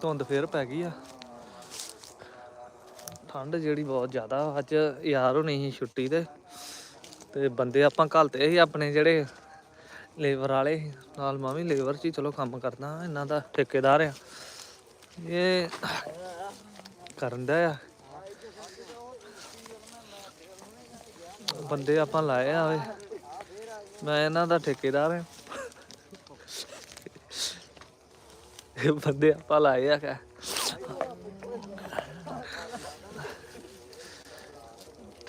ਧੁੰਦ ਫੇਰ ਪੈ ਗਈ ਆ। ਠੰਡ ਜਿਹੜੀ ਬਹੁਤ ਜ਼ਿਆਦਾ ਅੱਜ ਯਾਰ ਹੋਣੀ ਸੀ ਛੁੱਟੀ ਤੇ ਤੇ ਬੰਦੇ ਆਪਾਂ ਘਲਤੇ ਸੀ, ਆਪਣੇ ਜਿਹੜੇ ਲੇਬਰ ਵਾਲੇ ਸੀ। ਨਾਲ ਮੈਂ ਵੀ ਲੇਬਰ 'ਚ ਹੀ, ਚਲੋ ਕੰਮ ਕਰਦਾ ਇਹਨਾਂ ਦਾ ਠੇਕੇਦਾਰ ਆ। ਇਹ ਕਰਨ ਦਾ ਆ। ਬੰਦੇ ਆਪਾਂ ਲਾਏ ਆ ਵੇ। ਮੈਂ ਇਹਨਾਂ ਦਾ ਠੇਕੇਦਾਰ ਆ ਇਹ ਬੰਦੇ ਆਪਾਂ ਲਾਏ ਆ ਕਾ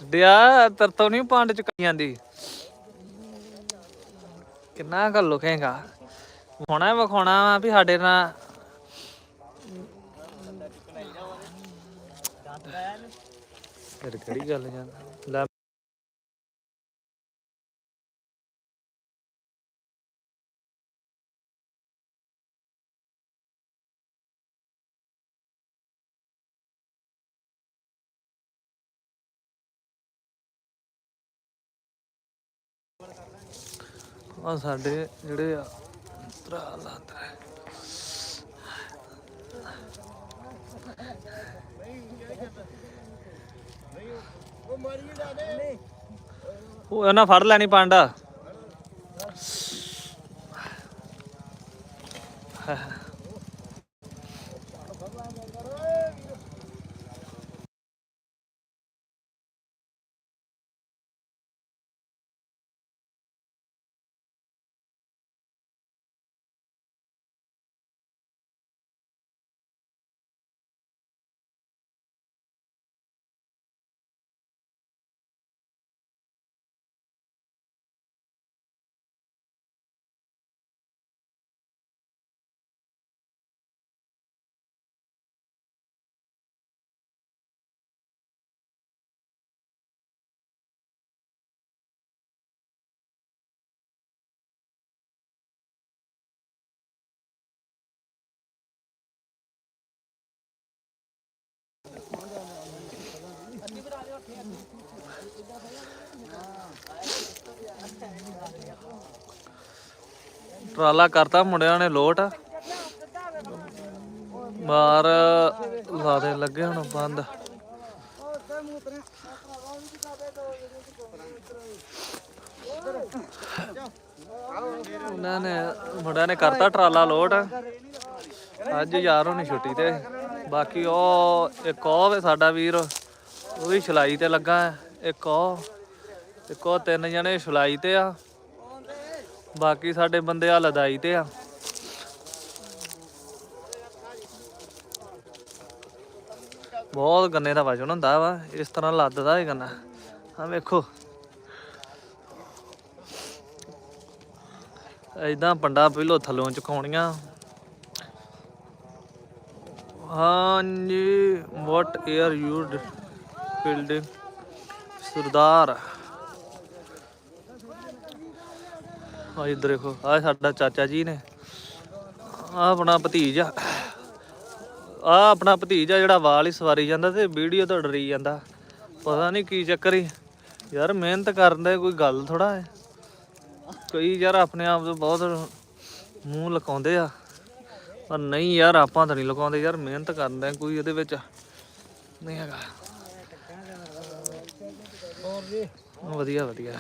ਡਿਆ, ਤਰ ਨਹੀਂ ਪੰਡ ਚ ਜਾਂਦੀ। ਕਿੰਨਾ ਕੁ ਲੁਕੇਗਾ ਹੋਣਾ ਵਿਖਾਉਣਾ ਵਾ ਵੀ ਸਾਡੇ ਨਾਲ। ਫਿਰ ਕਿਹੜੀ ਗੱਲ ਜਾਂਦਾ ਲੈ ਆ ਸਾਡੇ ਜਿਹੜੇ ਆ ਭਰਾ ਲਾਂਦਰ ਉਹ ਇਹਨਾਂ ਫੜ ਲੈਣੀ ਪਾਂਡਾ। ਟਰਾਲਾ ਕਰਤਾ ਮੁੰਡਿਆਂ ਨੇ ਲੋਟ। ਮਾਰ ਲਾਦੇ ਲੱਗੇ ਹੁਣ ਬੰਦ। ਉਹਨਾਂ ਨੇ, ਮੁੰਡਿਆਂ ਨੇ ਕਰਤਾ ਟਰਾਲਾ ਲੋਟ। ਅੱਜ ਯਾਰ ਹੋਣੀ ਛੁੱਟੀ ਤੇ। ਬਾਕੀ ਉਹ ਇੱਕ ਉਹ ਵੇ ਸਾਡਾ ਵੀਰ। ਉਹ ਵੀ ਛਲਾਈ ਤੇ ਲੱਗਾ ਇੱਕ ਉਹ ਇੱਕ ਉਹ ਤਿੰਨ ਜਣੇ ਛਲਾਈ ਤੇ ਆ। ਬਾਕੀ ਸਾਡੇ ਬੰਦੇ ਆ ਲਦਾਈ ਤੇ ਆ। ਬਹੁਤ ਗੰਨੇ ਦਾ ਵਜਨ ਹੁੰਦਾ ਵਾ, ਇਸ ਤਰ੍ਹਾਂ ਲੱਦਦਾ ਇਹ ਗੰਨਾ। ਆ ਵੇਖੋ। ਐਦਾਂ ਪੰਡਾ ਪਹਿਲੋਂ ਥੱਲੋਂ ਚੁਕਾਉਣੀਆਂ ਹਾਂਜੀ ਵਾਟ ਏਅਰ ਯੂ ਬਿਲਡਿੰਗ ਸਰਦਾਰ। ਆ ਇੱਧਰ ਦੇਖੋ ਆ ਸਾਡਾ ਚਾਚਾ ਜੀ ਨੇ। ਆ ਆਪਣਾ ਭਤੀਜਾ ਆ। ਆਪਣਾ ਭਤੀਜਾ ਜਿਹੜਾ ਵਾਲ ਹੀ ਸਵਾਰੀ ਜਾਂਦਾ ਤੇ ਵੀਡੀਓ ਤੋਂ ਡਰੀ ਜਾਂਦਾ। ਪਤਾ ਨਹੀਂ ਕੀ ਚੱਕਰ ਹੀ ਯਾਰ ਮਿਹਨਤ ਕਰਨ ਦਾ ਕੋਈ ਗੱਲ ਥੋੜਾ ਹੈ। ਕਈ ਯਾਰ ਆਪਣੇ ਆਪ ਤੋਂ ਬਹੁਤ ਮੂੰਹ ਲਕਾਉਂਦੇ ਆ। ਪਰ ਨਹੀਂ ਯਾਰ, ਆਪਾਂ ਤਾਂ ਨਹੀਂ ਲਕਾਉਂਦੇ। ਯਾਰ ਮਿਹਨਤ ਕਰਨ ਦਾ ਕੋਈ ਇਹਦੇ ਵਿੱਚ ਨਹੀਂ ਹੈਗਾ। ਵਧੀਆ ਵਧੀਆ।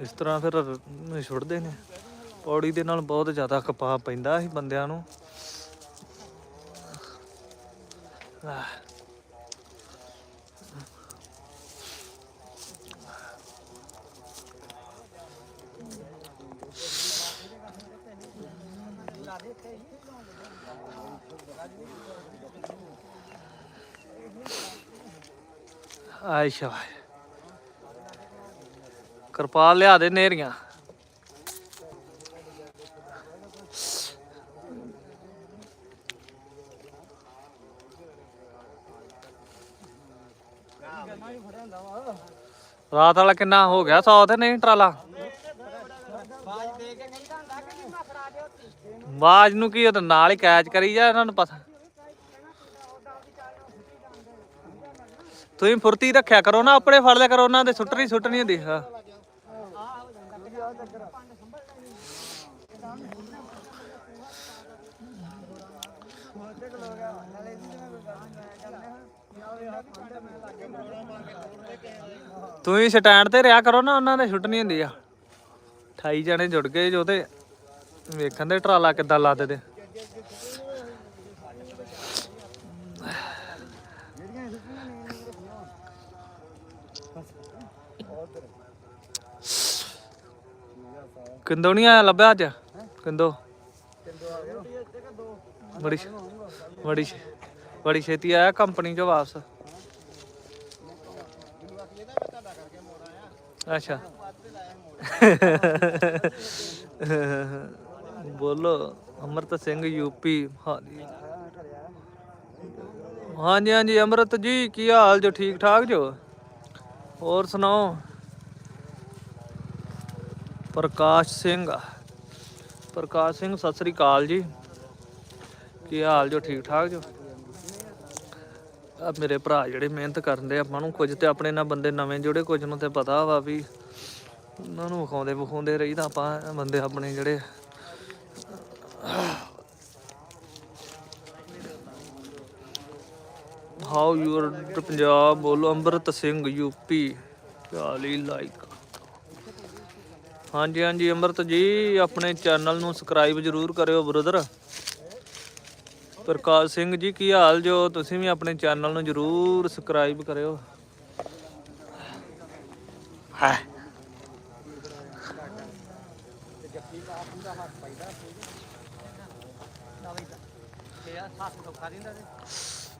ਇਸ ਤਰ੍ਹਾਂ ਫਿਰ ਛੁੱਟਦੇ ਨੇ। ਪੌੜੀ ਦੇ ਨਾਲ ਬਹੁਤ ਜ਼ਿਆਦਾ ਕਪਾਹ ਪੈਂਦਾ ਸੀ ਬੰਦਿਆਂ ਨੂੰ। ਆਹ। ਆਇਸ਼ਾ ਕਿਰਪਾਲ ਲਿਆ ਦੇ ਨੇਰੀਆਂ। ਰਾਤ ਵਾਲਾ ਕਿੰਨਾ ਹੋ ਗਿਆ? 100 ਤੇ ਨਹੀਂ ਟਰਾਲਾ? ਬਾਜ ਨੂੰ ਕੀ ਉਹ ਨਾਲ ਹੀ ਕੈਚ ਕਰੀ ਜਾ ਇਹਨਾਂ ਨੂੰ ਪਤਾ। ਤੁਸੀਂ ਫੁਰਤੀ ਰੱਖਿਆ ਕਰੋ ਨਾ, ਆਪਣੇ ਫੜ ਲਿਆ ਕਰੋ, ਉਹਨਾਂ ਦੇ ਸੁੱਟਣੀ ਸੁੱਟਣੀ ਹੁੰਦੀ ਹਾਂ ਤੁਸੀਂ ਸਟੈਂਡ ਤੇ ਰਿਆ ਕਰੋ ਨਾ, ਉਹਨਾਂ ਨੇ ਛੁੱਟਣੀ ਹੁੰਦੀ ਆ। 28 ਜਣੇ ਜੁੜ ਗਏ ਜੋ ਤੇ ਵੇਖਣ ਦੇ ਟਰਾਲਾ ਕਿੱਦਾਂ ਲੱਦ ਦੇ ਕਿੰਦੋ ਨਹੀਂ ਆਇਆ ਲੱਭਿਆ ਅੱਜ? ਕਿੰਦੋ? ਬੜੀ ਬੜੀ ਬੜੀ ਛੇਤੀ ਆਇਆ ਕੰਪਨੀ ਚੋਂ ਵਾਪਸ। ਅੱਛਾ। ਬੋਲੋ, ਅਮਰਤ ਸਿੰਘ ਯੂਪੀ ਹਾਂਜੀ ਹਾਂਜੀ ਹਾਂਜੀ, ਅਮਰਤ ਜੀ, ਕੀ ਹਾਲ ਜੋ ਠੀਕ ਠਾਕ ਜੋ? ਹੋਰ ਸੁਣਾਓ? ਪ੍ਰਕਾਸ਼ ਸਿੰਘ। ਪ੍ਰਕਾਸ਼ ਸਿੰਘ, ਸਤਿ ਸ੍ਰੀ ਅਕਾਲ ਜੀ। ਕੀ ਹਾਲ ਜੋ, ਠੀਕ ਠਾਕ ਜੋ? ਆ ਮੇਰੇ ਭਰਾ ਜਿਹੜੇ ਮਿਹਨਤ ਕਰਦੇ ਆਪਾਂ ਨੂੰ ਕੁਝ ਤੇ ਆਪਣੇ ਨਾਲ ਬੰਦੇ ਨਵੇਂ ਜੁੜੇ, ਕੁਝ ਨੂੰ ਤੇ ਪਤਾ ਵਾ ਵੀ ਉਹਨਾਂ ਨੂੰ ਵਿਖਾਉਂਦੇ ਵਿਖਾਉਂਦੇ ਰਹੀਦਾ ਆਪਾਂ ਬੰਦੇ ਆਪਣੇ ਜਿਹੜੇ। ਹਾਊ ਯੂਰ ਪੰਜਾਬ ਬੋਲੋ, ਅੰਮ੍ਰਿਤ ਸਿੰਘ ਯੂਪੀ ਚਾਲੀ ਲਾਈਕ ਹਾਂਜੀ ਹਾਂਜੀ ਅੰਮ੍ਰਿਤ ਜੀ ਆਪਣੇ ਚੈਨਲ ਨੂੰ ਸਬਸਕ੍ਰਾਈਬ ਜਰੂਰ ਕਰਿਓ ਬ੍ਰਦਰ ਪ੍ਰਕਾਸ਼ ਸਿੰਘ ਜੀ ਕੀ ਹਾਲ ਜੋ? ਤੁਸੀਂ ਵੀ ਆਪਣੇ ਚੈਨਲ ਨੂੰ ਜਰੂਰ ਸਬਸਕ੍ਰਾਈਬ ਕਰਿਓ। ਹਾਂ।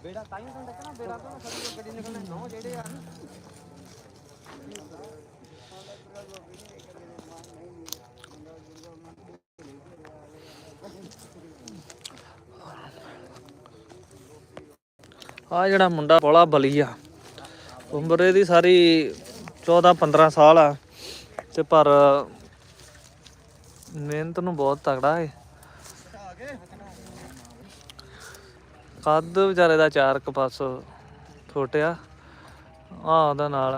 ਬੇੜਾ ਤਾਂ ਹੀ ਤੁਹਾਨੂੰ ਦੱਸਣਾ ਬੇੜਾ ਤੋਂ ਸਾਡੀ ਗੱਡੀ ਨਿਕਲਣੇ ਨੌ ਜਿਹੜੇ ਆ ਆ ਜਿਹੜਾ ਮੁੰਡਾ ਬੋਲਾ ਬਲੀ ਆ। ਉਮਰ ਇਹਦੀ ਸਾਰੀ 14 15 ਸਾਲ ਆ। ਤੇ ਪਰ ਮਿਹਨਤ ਨੂੰ ਬਹੁਤ ਤਗੜਾ ਏ। ਕੱਦ ਵਿਚਾਰੇ ਦਾ ਚਾਰ ਕ ਪਾਸ ਛੋਟਿਆ ਆ ਉਹਦਾ ਨਾਲ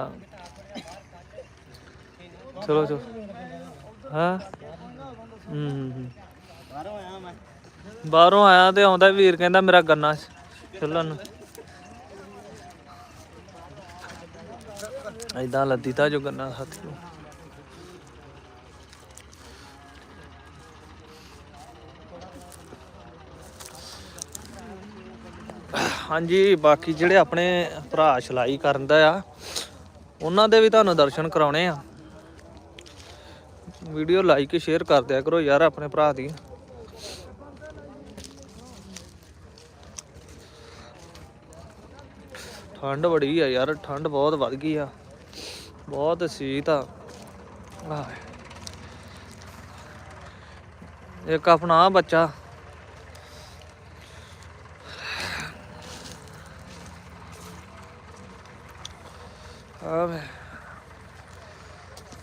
ਚਲੋ ਚਲੋ। ਹਾਂ? ਹੂੰ ਹੂੰ, ਬਾਹਰੋਂ ਆਇਆ ਤੇ ਆਉਂਦਾ ਵੀਰ ਕਹਿੰਦਾ ਮੇਰਾ ਗੰਨਾ ਛਿੱਲਣ। ਐਦਾਂ ਲੱਦੀ ਤਾਂ ਜੋ ਗੰਨਾ ਹੱਥ ਨੂੰ ਹਾਂਜੀ, ਬਾਕੀ ਜਿਹੜੇ ਆਪਣੇ ਭਰਾ ਸਿਲਾਈ ਕਰਨ ਦਾ ਆ, ਉਹਨਾਂ ਦੇ ਵੀ ਤੁਹਾਨੂੰ ਦਰਸ਼ਨ ਕਰਾਉਣੇ ਆ। ਵੀਡੀਓ ਲਾਈਕ, ਸ਼ੇਅਰ ਕਰ ਦਿਆ ਕਰੋ ਯਾਰ ਆਪਣੇ ਭਰਾ ਦੀ। ਠੰਡ ਬੜੀ ਆ ਯਾਰ, ਠੰਡ ਬਹੁਤ ਵੱਧ ਗਈ ਆ। ਬਹੁਤ ਸੀਤ ਆ। ਇੱਕ ਆਪਣਾ ਬੱਚਾ। ਆ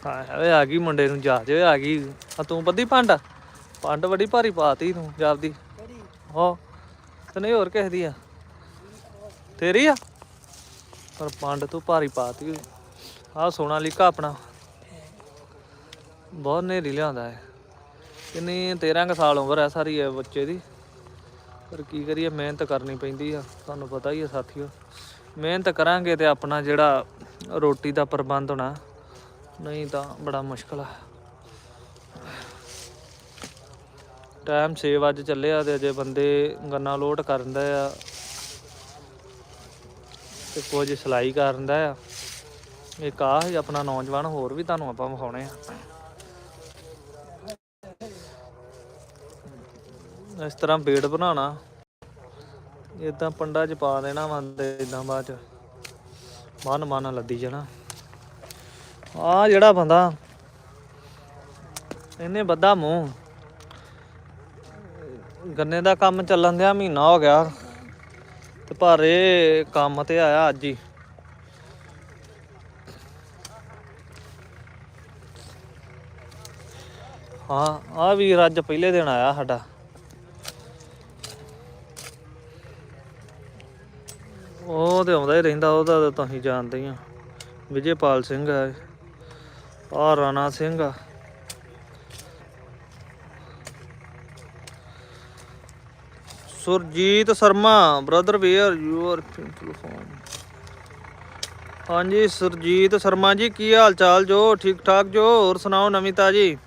ਹਾਂ ਵੇ ਆ ਗਈ ਮੁੰਡੇ ਨੂੰ ਜਾ ਜੇ ਆ ਗਈ। ਆ ਤੂੰ ਬੱਦੀ ਪੰਡ ਪੰਡ ਬੜੀ ਭਾਰੀ ਪਾਤੀ ਤੂੰ ਜਾਪਦੀ ਹੋ ਤੇ ਨਹੀਂ ਹੋਰ ਕਿਸੇ ਦੀ ਆ? ਤੇਰੀ ਆ? ਪਰ ਪੰਡ ਤੂੰ ਭਾਰੀ ਪਾਤੀ ਆ ਸੋਨਾ ਲਿਕਾ ਆਪਣਾ। ਬਹੁਤ ਨੇਰੀ ਲਿਆਉਂਦਾ ਹੈ ਕਿੰਨੀ 13 ਕੁ ਸਾਲ ਉਮਰ ਹੈ ਸਾਰੀ ਇਹ ਬੱਚੇ ਦੀ। ਪਰ ਕੀ ਕਰੀਏ, ਮਿਹਨਤ ਕਰਨੀ ਪੈਂਦੀ ਆ। ਤੁਹਾਨੂੰ ਪਤਾ ਹੀ ਆ ਸਾਥੀਓ। ਮਿਹਨਤ ਕਰਾਂਗੇ ਤੇ ਆਪਣਾ ਜਿਹੜਾ ਰੋਟੀ ਦਾ ਪ੍ਰਬੰਧ ਹੋਣਾ, ਨਹੀਂ ਤਾਂ ਬੜਾ ਮੁਸ਼ਕਲ ਆ। ਟਾਈਮ 6 ਵਜੇ ਚੱਲਿਆ ਤੇ ਅਜੇ ਬੰਦੇ ਗੰਨਾ ਲੋਡ ਕਰਨ ਦਾ ਆ ਤੇ ਕੁਝ ਸਿਲਾਈ ਕਰਦਾ ਆ। ਇੱਕ ਆ ਹੀ ਆਪਣਾ ਨੌਜਵਾਨ ਹੋਰ ਵੀ ਤੁਹਾਨੂੰ ਆਪਾਂ ਵਿਖਾਉਣੇ ਆ। ਇਸ ਤਰ੍ਹਾਂ ਬੇੜ ਬਣਾਉਣਾ। ਇਦਾਂ ਪੰਡਾ ਚ ਪਾ ਦੇਣਾ ਵਾ ਤੇ ਇਦਾਂ ਬਾਅਦ ਚ ਮਨ ਮਨ ਲੱਦੀ ਜਾਣਾ। ਆ ਜਿਹੜਾ ਬੰਦਾ ਇਹਨੇ ਬੱਦਾ ਮੂੰਹ। ਗੰਨੇ ਦਾ ਕੰਮ ਚੱਲਣ ਦਿਆ ਮਹੀਨਾ ਹੋ ਗਿਆ। ਤੇ ਪਰ ਇਹ ਕੰਮ ਤੇ ਆਇਆ ਅੱਜ ਹੀ। ਹਾਂ ਆ ਵੀਰ ਅੱਜ ਪਹਿਲੇ ਦਿਨ ਆਇਆ ਸਾਡਾ। ਉਹ ਤੇ ਆਉਂਦਾ ਹੀ ਰਹਿੰਦਾ, ਉਹਦਾ ਤਾਂ ਤੁਸੀਂ ਜਾਣਦੇ ਆ। ਵਿਜੇਪਾਲ ਸਿੰਘ ਆ ਆ ਰਾਣਾ ਸਿੰਘ ਆ। Surjit Sharma brother where your pimple phone ਹਾਂਜੀ, ਸੁਰਜੀਤ ਸ਼ਰਮਾ ਜੀ, ਕੀ ਹਾਲ ਚਾਲ ਜੋ? ਠੀਕ ਠਾਕ ਜੋ? ਹੋਰ ਸੁਣਾਓ ਨਵੀਤਾ ਜੀ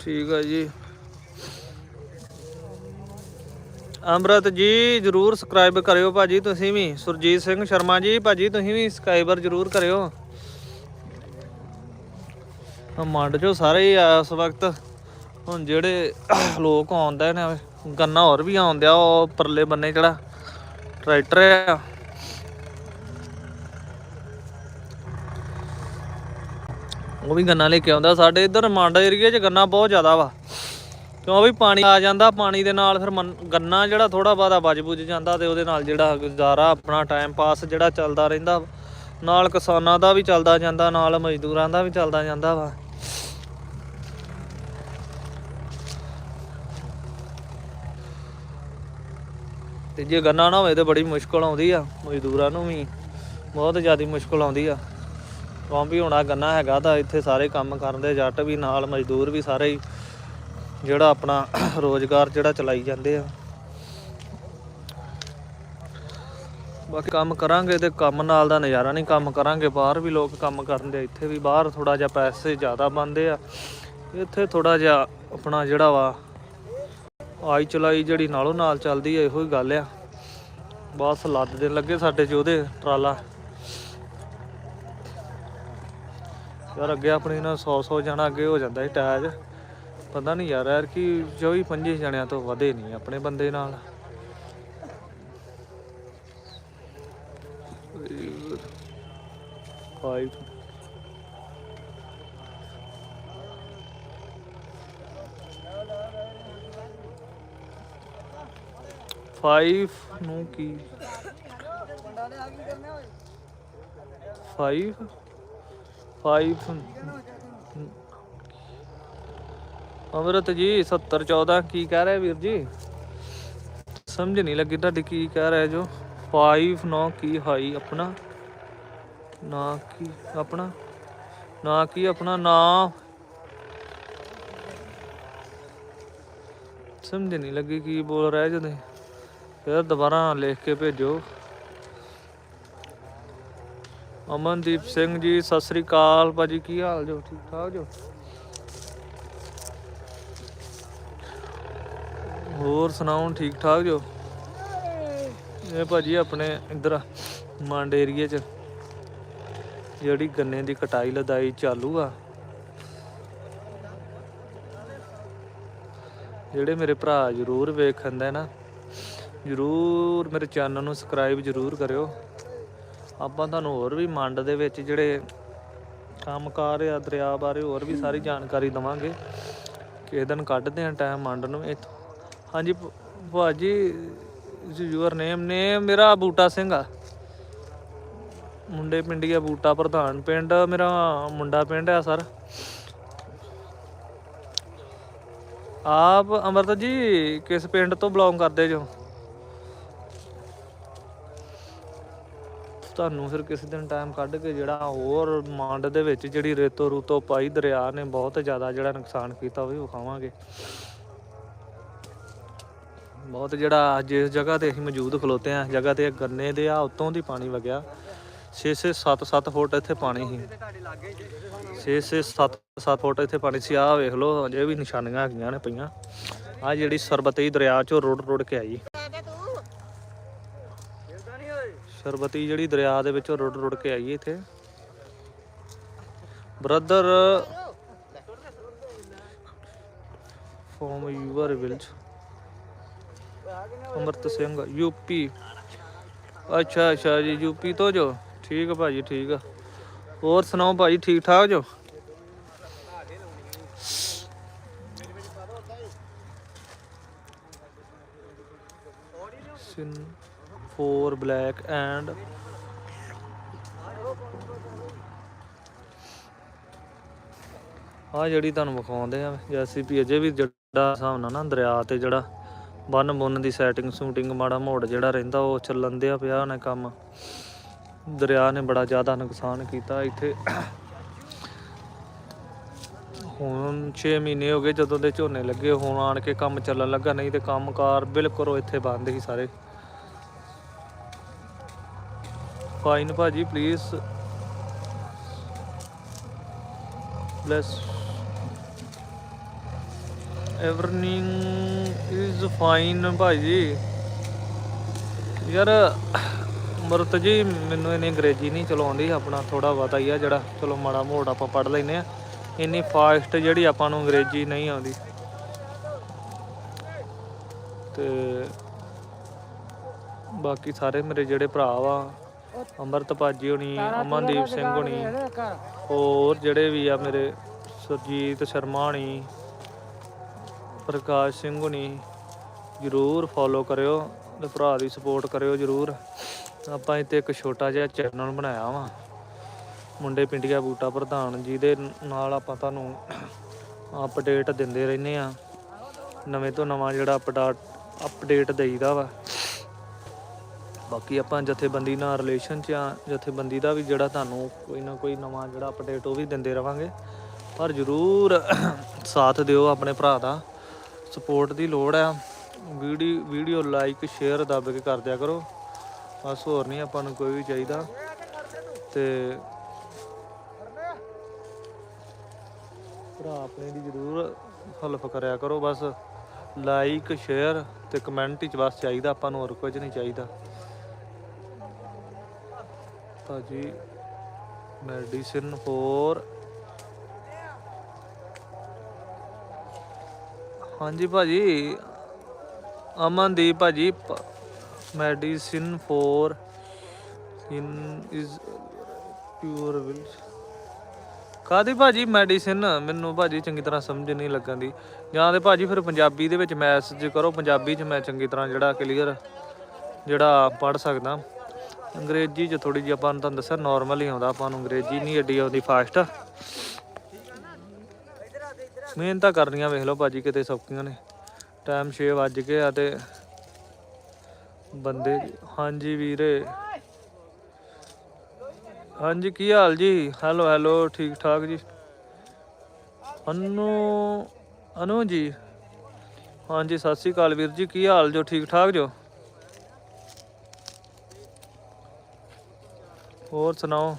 ਠੀਕ ਆ ਜੀ। ਅਮਰਤ ਜੀ, ਜਰੂਰ ਸਬਸਕ੍ਰਾਈਬ ਕਰਿਓ ਭਾਜੀ, ਤੁਸੀਂ ਵੀ। ਸੁਰਜੀਤ ਸਿੰਘ ਸ਼ਰਮਾ ਜੀ, ਭਾਜੀ, ਤੁਸੀਂ ਵੀ ਸਬਸਕ੍ਰਾਈਬਰ ਜਰੂਰ ਕਰਿਓ। ਮੰਡ ਚੋ ਸਾਰੇ ਹੀ ਆ ਇਸ ਵਕਤ ਹੁਣ ਜਿਹੜੇ ਲੋਕ ਆਉਂਦੇ ਨੇ, ਗੰਨਾ ਹੋਰ ਵੀ ਆਉਂਦਿਆ, ਉਹ ਪਰਲੇ ਬੰਨੇ ਜਿਹੜਾ ਟਰੈਕਟਰ ਆ। ਉਹ ਵੀ ਗੰਨਾ ਲੈ ਕੇ ਆਉਂਦਾ। ਸਾਡੇ ਇੱਧਰ ਮਾਂਡਾ ਏਰੀਏ 'ਚ ਗੰਨਾ ਬਹੁਤ ਜ਼ਿਆਦਾ ਵਾ। ਕਿਉਂ ਵੀ ਪਾਣੀ ਆ ਜਾਂਦਾ, ਪਾਣੀ ਦੇ ਨਾਲ ਫਿਰ ਮਨ- ਗੰਨਾ ਜਿਹੜਾ ਥੋੜਾ ਬਾਦਾ ਬਚ ਬੁਝ ਜਾਂਦਾ ਤੇ ਉਹਦੇ ਨਾਲ ਜਿਹੜਾ ਗੁਜ਼ਾਰਾ ਆਪਣਾ ਟਾਈਮ ਪਾਸ ਜਿਹੜਾ ਚੱਲਦਾ ਰਹਿੰਦਾ ਵਾ। ਨਾਲ ਕਿਸਾਨਾਂ ਦਾ ਵੀ ਚੱਲਦਾ ਜਾਂਦਾ, ਨਾਲ ਮਜ਼ਦੂਰਾਂ ਦਾ ਵੀ ਚੱਲਦਾ ਜਾਂਦਾ ਵਾ। ਤੇ ਜੇ ਗੰਨਾ ਨਾ ਹੋਵੇ ਤੇ ਬੜੀ ਮੁਸ਼ਕਲ ਆਉਂਦੀ ਆ, ਮਜ਼ਦੂਰਾਂ ਨੂੰ ਵੀ। ਬਹੁਤ ਜ਼ਿਆਦਾ ਮੁਸ਼ਕਲ ਆਉਂਦੀ ਆ। ਕਿਉਂ ਵੀ ਹੋਣਾ ਗੰਨਾ ਹੈਗਾ ਤਾਂ ਇੱਥੇ ਸਾਰੇ ਕੰਮ ਕਰਨ ਦੇ ਜੱਟ ਵੀ ਨਾਲ ਮਜ਼ਦੂਰ ਵੀ ਸਾਰੇ ਹੀ, ਜਿਹੜਾ ਆਪਣਾ ਰੋਜ਼ਗਾਰ ਜਿਹੜਾ ਚਲਾਈ ਜਾਂਦੇ ਆ। ਬਾਕੀ ਕੰਮ ਕਰਾਂਗੇ ਤੇ ਕੰਮ ਨਾਲ ਦਾ ਨਜ਼ਾਰਾ ਨਹੀਂ, ਕੰਮ ਕਰਾਂਗੇ, ਬਾਹਰ ਵੀ ਲੋਕ ਕੰਮ ਕਰਨ ਦੇ ਇੱਥੇ ਵੀ ਬਾਹਰ ਥੋੜਾ ਜਿਹਾ ਪੈਸੇ ਜ਼ਿਆਦਾ ਬੰਦੇ ਆ। ਇੱਥੇ ਥੋੜਾ ਜਿਹਾ ਆਪਣਾ ਜਿਹੜਾ ਵਾ, ਆਈ ਚਲਾਈ ਜਿਹੜੀ ਨਾਲੋਂ ਨਾਲ ਚੱਲਦੀ ਆ, ਇਹੋ ਹੀ ਗੱਲ ਆ। ਬਸ ਲੱਦ ਦੇਣ ਲੱਗੇ ਸਾਡੇ ਚ ਉਹਦੇ ਟਰਾਲਾ। ਯਾਰ ਅੱਗੇ ਆਪਣੇ ਨਾਲ 100 100 ਜਣਾ ਅੱਗੇ ਹੋ ਜਾਂਦਾ ਸੀ ਟੈਜ ਪਤਾ ਨਹੀਂ ਯਾਰ ਯਾਰ ਕਿ 24 25 ਜਣਿਆਂ ਤੋਂ ਵਧੇ ਨਹੀਂ ਆਪਣੇ ਬੰਦੇ ਨਾਲ। ਫਾਈਵ ਫਾਈਵ ਨੂੰ ਕੀ? ਫਾਈਵ ਫਾਈਵ ਅਮਰਤ ਜੀ 70 14 ਕੀ ਕਹਿ ਰਹੇ ਵੀਰ ਜੀ? ਸਮਝ ਨਹੀਂ ਲੱਗੀ ਤੁਹਾਡੀ ਕੀ ਕਹਿ ਰਹੇ ਜੋ। 5 ਨੋ ਕੀ ਹਾਈ ਆਪਣਾ। ਨਾ ਕੀ, ਆਪਣਾ। ਨਾ ਕੀ, ਆਪਣਾ, ਨਾ। ਸਮਝ ਨਹੀਂ ਲੱਗੀ ਕੀ ਬੋਲ ਰਹੇ ਜਦੇ। ਫਿਰ ਦੁਬਾਰਾ ਲਿਖ ਕੇ ਭੇਜੋ। ਅਮਨਦੀਪ ਸਿੰਘ ਜੀ, ਸਤਿ ਸ੍ਰੀ ਅਕਾਲ। ਭਾਜੀ, ਕੀ ਹਾਲ ਜੋ? ਠੀਕ ਠਾਕ ਜੋ? ਹੋਰ ਸੁਣਾਓ, ਠੀਕ ਠਾਕ ਜੋ? ਇਹ ਭਾਜੀ ਆਪਣੇ ਇਧਰ ਮੰਡ ਏਰੀਏ ਚ ਜਿਹੜੀ ਗੰਨੇ ਦੀ ਕਟਾਈ ਲਦਾਈ ਚਾਲੂ ਆ। ਜਿਹੜੇ ਮੇਰੇ ਭਰਾ ਜਰੂਰ ਵੇਖਣ ਨਾ, ਜਰੂਰ ਮੇਰੇ ਚੈਨਲ ਨੂੰ ਸਬਸਕ੍ਰਾਈਬ ਜਰੂਰ ਕਰਿਓ। ਆਪਾਂ ਤੁਹਾਨੂੰ ਹੋਰ ਵੀ ਮੰਡ ਦੇ ਵਿੱਚ ਜਿਹੜੇ ਕੰਮਕਾਰ ਆ, ਦਰਿਆ ਬਾਰੇ ਹੋਰ ਵੀ ਸਾਰੀ ਜਾਣਕਾਰੀ ਦਵਾਂਗੇ। ਕਿਸੇ ਦਿਨ ਕੱਢਦੇ ਆ ਟਾਈਮ ਮੰਡ ਨੂੰ ਇੱਥੋਂ। ਹਾਂਜੀ, ਭ- ਭਾਜੀ ਯੂਅਰ ਨੇਮ ਨੇ ਮੇਰਾ ਬੂਟਾ ਸਿੰਘ ਆ। ਮੁੰਡੇ ਪਿੰਡੀਆ ਬੂਟਾ ਪ੍ਰਧਾਨ ਪਿੰਡ, ਮੇਰਾ ਮੁੰਡਾ ਪਿੰਡ ਆ ਸਰ। ਆਪ ਅਮਰਤ ਜੀ ਕਿਸ ਪਿੰਡ ਤੋਂ ਬਿਲੋਂਗ ਕਰਦੇ ਜੋ? ਤੁਹਾਨੂੰ ਫਿਰ ਕਿਸੇ ਦਿਨ ਟਾਈਮ ਕੱਢ ਕੇ ਜਿਹੜਾ ਹੋਰ ਮੰਡ ਦੇ ਵਿੱਚ ਜਿਹੜੀ ਰੇਤੋ ਰੂਤੋ ਪਾਈ ਦਰਿਆ ਨੇ ਬਹੁਤ ਜ਼ਿਆਦਾ ਜਿਹੜਾ ਨੁਕਸਾਨ ਕੀਤਾ, ਉਹ ਵੀ ਵਿਖਾਵਾਂਗੇ। ਬਹੁਤ ਜਿਹੜਾ ਜਿਸ ਜਗ੍ਹਾ ਤੇ ਅਸੀਂ ਮੌਜੂਦ ਖਲੋਤੇ ਆ ਜਗ੍ਹਾ ਤੇ ਗੰਨੇ ਦੇ ਆ, ਉਤੋਂ ਦੀ ਪਾਣੀ ਵਗਿਆ। 6 6 7 7 ਫੁੱਟ ਇੱਥੇ ਪਾਣੀ ਸੀ। 6 6 7 7 ਫੁੱਟ ਇੱਥੇ ਪਾਣੀ ਸੀ। ਆ ਵੇਖ ਲਓ ਅਜੇ ਵੀ ਨਿਸ਼ਾਨੀਆਂ ਹੈਗੀਆਂ ਨੇ ਪਈਆਂ। ਆ ਜਿਹੜੀ ਸਰਬਤੀ ਦਰਿਆ ਚੋਂ ਰੁੜ ਰੁੜ ਕੇ ਆਈ। शरबती जी दरिया रुड़ रुट के आई इत brother from your village Amrit Singh UP अच्छा अच्छा जी यूपी तो जो ठीक है भाजी ठीक है और सुनाओ भाजी ठीक ठाक जो 4 ਬਲੈਕ ਐਂਡ ਆ ਜਿਹੜੀ ਤੁਹਾਨੂੰ ਵਿਖਾਉਂਦੇ ਆ ਜੈਸੀਪੀ ਅਜੇ ਵੀ ਜਿਹੜਾ ਹਿਸਾਬ ਨਾਲ ਨਾ ਦਰਿਆ ਤੇ ਜਿਹੜਾ ਬੰਨ ਬੁੰਨ ਦੀ ਸੈਟਿੰਗ ਸੂਟਿੰਗ ਮਾੜਾ ਮੋੜ ਜਿਹੜਾ ਰਹਿੰਦਾ, ਉਹ ਚੱਲਣ ਦਿਆ ਪਿਆ ਉਹਨੇ ਕੰਮ। ਦਰਿਆ ਨੇ ਬੜਾ ਜ਼ਿਆਦਾ ਨੁਕਸਾਨ ਕੀਤਾ ਇੱਥੇ। ਹੁਣ 6 ਮਹੀਨੇ ਹੋ ਗਏ ਜਦੋਂ ਦੇ ਝੋਨੇ ਲੱਗੇ, ਹੁਣ ਆਣ ਕੇ ਕੰਮ ਚੱਲਣ ਲੱਗਾ, ਨਹੀਂ ਤੇ ਕੰਮਕਾਰ ਬਿਲਕੁਲ ਇੱਥੇ ਬੰਦ ਹੀ ਸਾਰੇ। ਫਾਈਨ ਭਾਜੀ please bless everything is fine ਭਾਜੀ। ਯਾਰ ਮਰਤ ਜੀ, ਮੈਨੂੰ ਇਹਨੇ ਅੰਗਰੇਜ਼ੀ ਨਹੀਂ ਚਲਾਉਂਦੀ, ਆਪਣਾ ਥੋੜਾ ਬਹੁਤਾ ਹੀ ਆ ਜਿਹੜਾ। ਚਲੋ, ਮਾੜਾ ਮੋੜ ਆਪਾਂ ਪੜ ਲੈਨੇ ਆ ਇੰਨੀ ਫਾਸਟ ਜਿਹੜੀ ਆਪਾਂ ਨੂੰ ਅੰਗਰੇਜ਼ੀ ਨਹੀਂ ਆਉਂਦੀ। ਤੇ ਬਾਕੀ ਸਾਰੇ ਮੇਰੇ ਜਿਹੜੇ ਭਰਾ ਵਾ ਅਮਰਤ ਭਾਜੀ ਹੋਣੀ ਅਮਨਦੀਪ ਸਿੰਘ ਹੋਣੀ ਹੋਰ ਜਿਹੜੇ ਵੀ ਆ ਮੇਰੇ ਸੁਰਜੀਤ ਸ਼ਰਮਾ ਹੋਣੀ ਪ੍ਰਕਾਸ਼ ਸਿੰਘ ਹੋਣੀ ਜਰੂਰ ਫੋਲੋ ਕਰਿਓ ਤੇ ਭਰਾ ਦੀ ਸਪੋਰਟ ਕਰਿਓ ਜਰੂਰ। ਆਪਾਂ ਇੱਥੇ ਇੱਕ ਛੋਟਾ ਜਿਹਾ ਚੈਨਲ ਬਣਾਇਆ ਵਾ ਮੁੰਡੇ ਪਿੰਡੀਆ ਬੂਟਾ ਪ੍ਰਧਾਨ ਜਿਹਦੇ ਨਾਲ ਆਪਾਂ ਤੁਹਾਨੂੰ ਅਪਡੇਟ ਦਿੰਦੇ ਰਹਿੰਦੇ ਆ। ਨਵੇਂ ਤੋਂ ਨਵਾਂ ਜਿਹੜਾ ਅਪਡੇਟ ਅਪਡੇਟ ਦੇਈਦਾ ਵਾ। ਬਾਕੀ ਆਪਾਂ ਜਥੇਬੰਦੀ ਨਾਲ ਰਿਲੇਸ਼ਨ ਚ ਆ, ਜਥੇਬੰਦੀ ਦਾ ਵੀ ਜਿਹੜਾ ਤੁਹਾਨੂੰ ਕੋਈ ਨਾ ਕੋਈ ਨਵਾਂ ਜਿਹੜਾ ਅਪਡੇਟ ਉਹ ਵੀ ਦਿੰਦੇ ਰਵਾਂਗੇ। ਪਰ ਜਰੂਰ ਸਾਥ ਦਿਓ ਆਪਣੇ ਭਰਾ ਦਾ ਸਪੋਰਟ ਦੀ ਲੋੜ ਆ। ਵੀਡੀਓ ਵੀਡੀਓ ਲਾਈਕ ਸ਼ੇਅਰ ਦੱਬ ਕੇ ਕਰ ਦਿਆ ਕਰੋ। ਬਸ ਹੋਰ ਨਹੀਂ ਆਪਾਂ ਨੂੰ ਕੋਈ ਵੀ ਚਾਹੀਦਾ। ਤੇ ਭਰਾ ਆਪਣੇ ਦੀ ਜਰੂਰ ਹੈਲਪ ਕਰਿਆ ਕਰੋ। ਬਸ ਲਾਈਕ ਸ਼ੇਅਰ ਤੇ ਕਮੈਂਟ ਵਿੱਚ ਬਸ ਚਾਹੀਦਾ, ਆਪਾਂ ਨੂੰ ਹੋਰ ਕੁਝ ਨਹੀਂ ਚਾਹੀਦਾ। ਭਾਜੀ ਮੈਡੀਸਿਨ ਫੋਰ ਹਾਂਜੀ ਭਾਜੀ। ਅਮਨਦੀਪ ਭਾਜੀ ਮੈਡੀਸਿਨ ਫੋਰ ਇਨ ਇਜ਼ ਪਿਓਰ ਵਿਲ ਕਾਦੀ ਭਾਜੀ ਮੈਡੀਸਿਨ? ਮੈਨੂੰ ਭਾਜੀ ਚੰਗੀ ਤਰ੍ਹਾਂ ਸਮਝ ਨਹੀਂ ਲੱਗਣ ਦੀ। ਜਾਂ ਤੇ ਭਾਜੀ ਫਿਰ ਪੰਜਾਬੀ ਦੇ ਵਿੱਚ ਮੈਸੇਜ ਕਰੋ। ਪੰਜਾਬੀ 'ਚ ਮੈਂ ਚੰਗੀ ਤਰ੍ਹਾਂ ਜਿਹੜਾ ਕਲੀਅਰ ਜਿਹੜਾ ਪੜ ਸਕਦਾ। ਅੰਗਰੇਜ਼ੀ 'ਚ ਥੋੜੀ ਜਿਹੀ ਆਪਾਂ ਨੂੰ ਤੁਹਾਨੂੰ ਦੱਸਿਆ ਨਾਰਮਲ ਹੀ ਆਉਂਦਾ, ਆਪਾਂ ਨੂੰ ਅੰਗਰੇਜ਼ੀ ਨਹੀਂ ਏਡੀ ਆਉਂਦੀ ਫਾਸਟ ਮਿਹਨਤਾਂ ਕਰਨੀਆਂ ਵੇਖ ਲਓ ਭਾਜੀ, ਕਿਤੇ ਸੌਖੀਆਂ ਨੇ। ਟਾਈਮ 6 ਵੱਜ ਗਏ ਆ ਤੇ ਬੰਦੇ, ਹਾਂਜੀ ਵੀਰੇ। ਹਾਂਜੀ, ਕੀ ਹਾਲ ਜੀ? ਹੈਲੋ ਹੈਲੋ ਠੀਕ ਠਾਕ ਜੀ। ਅਨੂ ਅਨੂ ਜੀ। ਹਾਂਜੀ, ਸਤਿ ਸ਼੍ਰੀ ਅਕਾਲ ਵੀਰ ਜੀ, ਕੀ ਹਾਲ ਜੋ, ਠੀਕ ਠਾਕ ਜੋ? ਹੋਰ ਸੁਣਾਓ?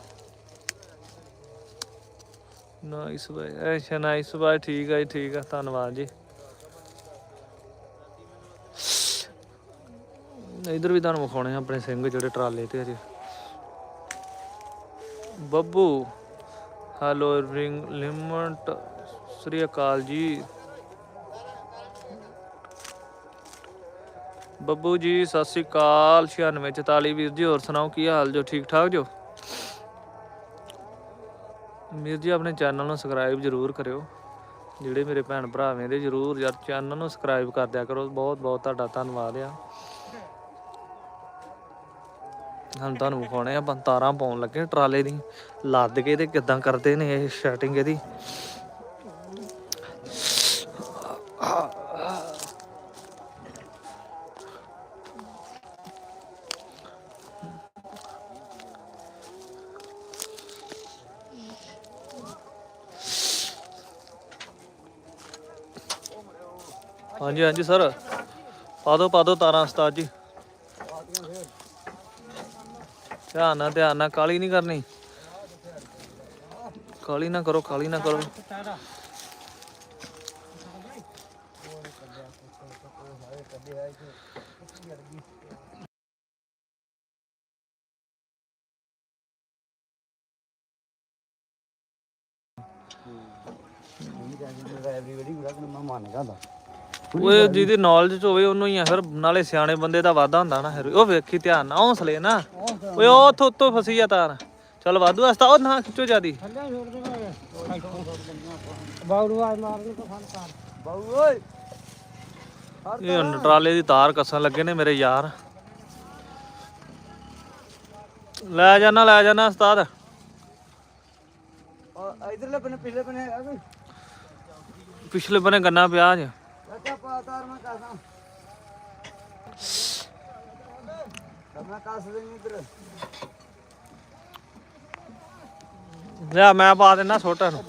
ਨਾਈਸ ਬਾਈ, ਅੱਛਾ ਨਾਈਸ ਬਾਈ, ਠੀਕ ਆ ਜੀ, ਠੀਕ ਆ, ਧੰਨਵਾਦ ਜੀ। ਇਧਰ ਵੀ ਤੁਹਾਨੂੰ ਵਿਖਾਉਣੇ ਆ ਆਪਣੇ ਸਿੰਘ ਜਿਹੜੇ ਟਰਾਲੇ ਤੇ ਅਜੇ ਬੱਬੂ, ਹੈਲੋ ਰਿੰਗ ਲਿਮਟ ਸ੍ਰੀ ਅਕਾਲ ਜੀ। ਬੱਬੂ ਜੀ, ਸਤਿ ਸ੍ਰੀ ਅਕਾਲ 9644 ਵੀਰ ਜੀ, ਹੋਰ ਸੁਣਾਓ, ਕੀ ਹਾਲ ਜੋ, ਠੀਕ ਠਾਕ ਜੋ? ਵੀਰ ਜੀ, ਆਪਣੇ ਚੈਨਲ ਨੂੰ ਸਬਸਕ੍ਰਾਈਬ ਜਰੂਰ ਕਰਿਓ। ਜਿਹੜੇ ਮੇਰੇ ਭੈਣ ਭਰਾ ਨੇ ਦੇ ਜਰੂਰ ਯਾਰ ਚੈਨਲ ਨੂੰ ਸਬਸਕ੍ਰਾਈਬ ਕਰ ਦਿਆ ਕਰੋ। ਬਹੁਤ ਬਹੁਤ ਤੁਹਾਡਾ ਧੰਨਵਾਦ ਆ। ਹੁਣ ਤੁਹਾਨੂੰ ਵਿਖਾਉਣੇ ਆ, ਆਪਾਂ ਤਾਰਾਂ ਪਾਉਣ ਲੱਗੇ ਟਰਾਲੇ ਦੀ। ਲੱਦ ਕੇ ਤੇ ਕਿਦਾਂ ਕਰਦੇ ਨੇ ਇਹ ਸੈਟਿੰਗ ਇਹਦੀ। ਹਾਂਜੀ ਹਾਂਜੀ, ਸਰ। ਪਾ ਦਿਓ, ਪਾ ਦੋ ਤਾਰਾਂ ਉਸਤਾਦ ਜੀ। ਧਿਆਨ ਨਾਲ ਧਿਆਨ ਨਾਲ ਕਾਲੀ ਨਹੀਂ ਕਰਨੀ। ਕਾਲੀ ਨਾ ਕਰੋ ਕਾਲੀ ਨਾ ਕਰੋ। ਐਵਰੀਬਾਡੀ ਗੁਰਾ ਕਿ ਮੈਂ ਮੰਨ ਜਾਂਦਾ ਉਹ ਜਿਹਦੀ ਨੌਲੇਜ ਹੋਵੇ ਉਹਨੂੰ ਹੀ ਆ। ਫਿਰ ਨਾਲੇ ਸਿਆਣੇ ਬੰਦੇ ਦਾ ਵਾਦਾ ਹੁੰਦਾ ਨਾ ਫਿਰ। ਉਹ ਵੇਖੀ ਧਿਆਨ ਨਾਲ ਹੌਸਲੇ ਨਾ। ਓਏ ਉਹ ਉੱਥੋਂ ਉੱਤੋਂ ਫਸੀ ਆ ਤਾਰ। ਚੱਲ ਵਾਧੂ ਹਸਤਾ। ਉਹ ਨਾ ਖਿੱਚੋ ਜਿਆਦੀ। ਛੋੜ ਦੇ ਬਾਉਰੂ ਆ ਮਾਰਨ ਤੋਂ ਫਨ ਕਰ ਬਾਉ ਓਏ। ਇਹ ਹੁਣ ਟਰਾਲੇ ਦੀ ਤਾਰ ਕੱਸਣ ਲੱਗੇ ਨੇ ਮੇਰੇ ਯਾਰ। ਲੈ ਜਾਣਾ ਲੈ ਜਾਣਾ ਉਸਤਾਦ। ਇਧਰਲੇ ਬਨੇ ਪਿਛਲੇ ਬਨੇ ਪਿਛਲੇ ਬਨੇ ਗੰਨਾ ਪਿਆ ਲਿਆ ਮੈਂ ਪਾ ਦੇਣਾ ਛੋਟਾ ਨੂੰ।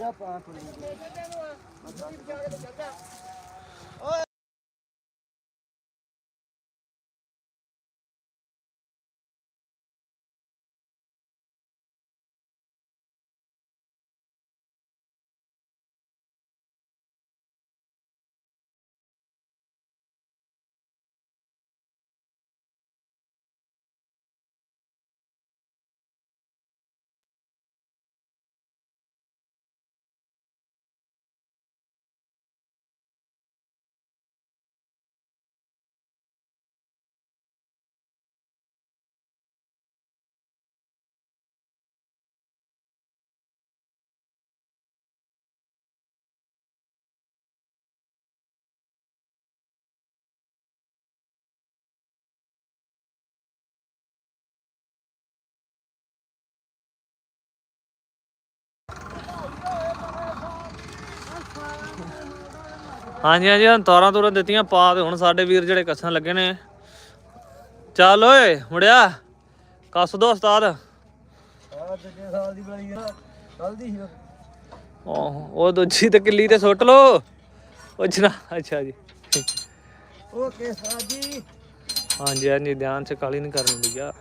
ਹਾਂਜੀ ਹਾਂਜੀ ਹੁਣ ਤਾਰਾਂ ਤੂਰਾਂ ਦਿੱਤੀਆਂ ਪਾ ਤੇ ਹੁਣ ਸਾਡੇ ਵੀਰ ਜਿਹੜੇ ਕੱਸਣ ਲੱਗੇ ਨੇ। ਚੱਲ ਓਏ ਮੁੜਿਆ ਕੱਸ ਦੋ ਉਸਤਾਦ। ਆ ਦੂਜੇ ਸਾਲ ਦੀ ਬਣੀ ਆ ਕੱਲ ਦੀ ਸੀ ਉਹ ਉਹ ਦੂਜੀ ਤੇ ਕਿੱਲੀ ਤੇ ਸੁੱਟ ਲੋ ਉਹ ਜਨਾ ਅੱਛਾ ਜੀ। ਓਕੇ ਸਾਜੀ ਹਾਂਜੀ ਹਾਂਜੀ ਧਿਆਨ ਸੇ ਕਾਲੀ ਨਹੀਂ ਕਰਨੀ ਭਈਆ।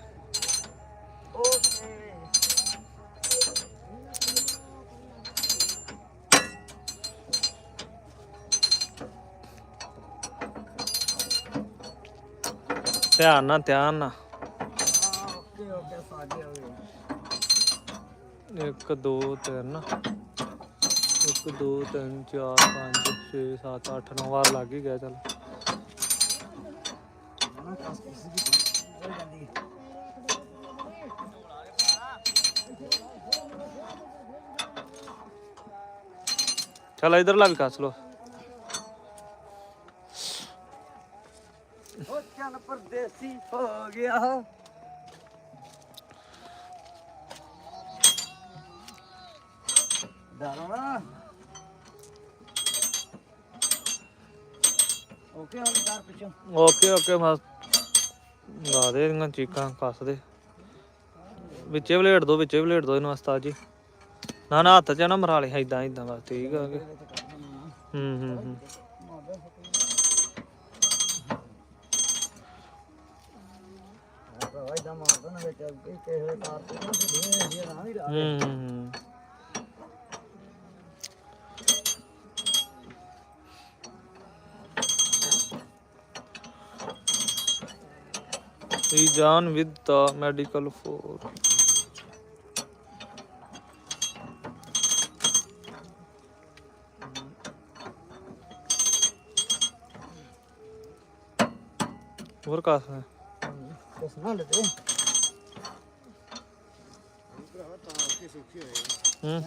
ਧਿਆਨ ਨਾਲ ਧਿਆਨ ਨਾਲ। ਓਕੇ ਓਕੇ ਸਾਜੀ ਹੋ ਗਏ 1 2 3 1 2 3 4 5 6 7 8 9 ਵਾਰ ਲੱਗ ਹੀ ਗਿਆ, ਚੱਲ। ਨਾ ਕਸ ਕਿਸੇ ਦੀ ਚੱਲ, ਇਧਰ ਲੱਗ ਕੱਸ ਲੋ ਗਿਆ ਡਰਨਾ ਓਕੇ ਹੁਣ ਕਾਰ ਪਿੱਛੋਂ। ਓਕੇ ਓਕੇ ਬਸ। ਲਾ ਦੇ ਇਹਨਾਂ ਚੀਕਾਂ ਕੱਸ ਦੇ। ਵਿੱਚੇ ਬਲੇਡ ਦੋ ਵਿੱਚੇ ਬਲੇਡ ਦੋ ਇਹਨੂੰ ਉਸਤਾਦ ਜੀ। ਨਾ ਨਾ ਹੱਥ ਚ ਨਾ ਮਰਾ ਲਈ ਇਦਾਂ ਇਦਾਂ ਬਸ ਠੀਕ ਆ। ਕੇ ਹੂੰ ਹੂੰ ਹੂੰ। ਭਰਾਵਾ ਇਦਾਂ ਮਾਰਦਾ ਨਾ ਵਿੱਚ ਅੱਗੇ ਕਿਸੇ ਵੇਲੇ ਹੂੰ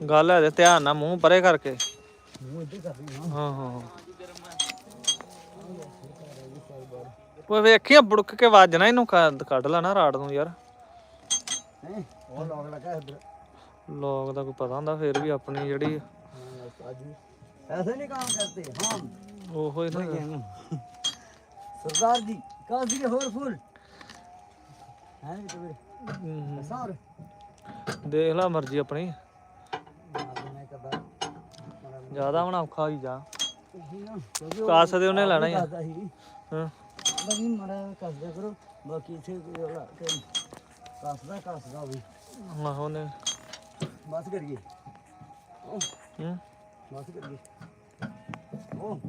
ਗੱਲ? ਹੈ ਧਿਆਨ ਨਾਲ ਮੂੰਹ ਪਰੇ ਕਰਕੇ। ਮੂੰਹ ਇੱਧੇ ਕਰ ਲਈ ਹਾਂ। ਹਾਂ ਕੇ ਵੱਜਣਾ ਇਹਨੂੰ ਕੱਢ ਲੈਣਾ ਰਾੜ ਨੂੰ ਯਾਰ। ਲੋਕ ਦਾ ਕੋਈ ਪਤਾ ਹੁੰਦਾ ਫਿਰ ਵੀ ਆਪਣੀ ਜਿਹੜੀ ਐਸੇ ਸਰਦਾਰ ਜੀ ਕਾਜ਼ੀ ਹੋਰ ਫੁੱਲ? ਹੈ ਜੀ ਤੇ ਸਰ ਦੇਖ ਲੈ ਮਰਜ਼ੀ ਆਪਣੀ। ਜ਼ਿਆਦਾ ਹੁਣ ਔਖਾ ਹੋਈ ਜਾ। ਕਾਸ ਦੇ ਉਹਨੇ ਲੈਣਾ ਹੀ ਆ। ਹਾਂ। ਬਣੀ ਮੜਾ ਕੱਸਦਾ ਕਰੋ ਬਾਕੀ ਇੱਥੇ ਕੋਈ ਹਲਾ ਕੇ ਕੱਸਦਾ ਕੱਸਦਾ ਵੀ ਆਹੋ ਨੇ ਕਰੀਏ। ਹੂੰ। ਬਸ ਕਰੀਏ। ਉਹ